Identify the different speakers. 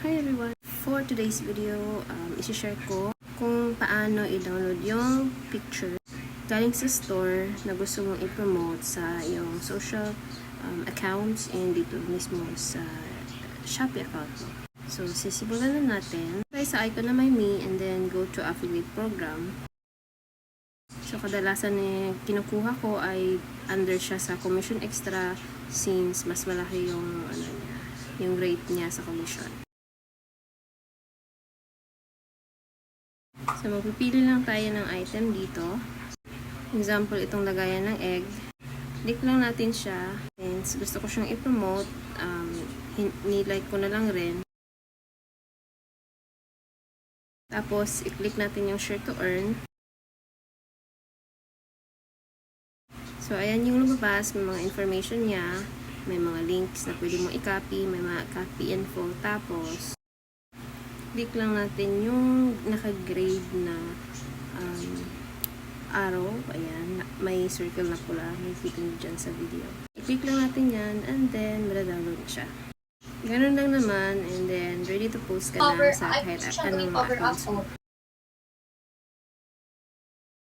Speaker 1: Hi everyone! For today's video, um, isi-share ko kung paano i-download yung picture galing sa store na gusto mong i-promote sa iyong social um, accounts and dito mismo sa Shopee account mo. So, sisimulan na natin. Try sa icon na may me and then go to affiliate program. So, kadalasan eh, kinukuha ko ay under siya sa commission extra since mas malaki yung ano yung rate niya sa commission. So, magpipili lang tayo ng item dito. Example, itong lagayan ng egg. Click lang natin siya. Since gusto ko siyang i-promote, um, nilike ko na lang rin. Tapos, i-click natin yung share to earn. So, ayan yung lumabas. May mga information niya. May mga links na pwede mo i-copy. May mga copy info. Tapos, click lang natin yung naka-grade na um, arrow. Ayan. May circle na pula. May nyo dyan sa video. I-click lang natin yan and then madadownload siya. Ganun lang naman and then ready to post ka na sa kahit anong accounts mo.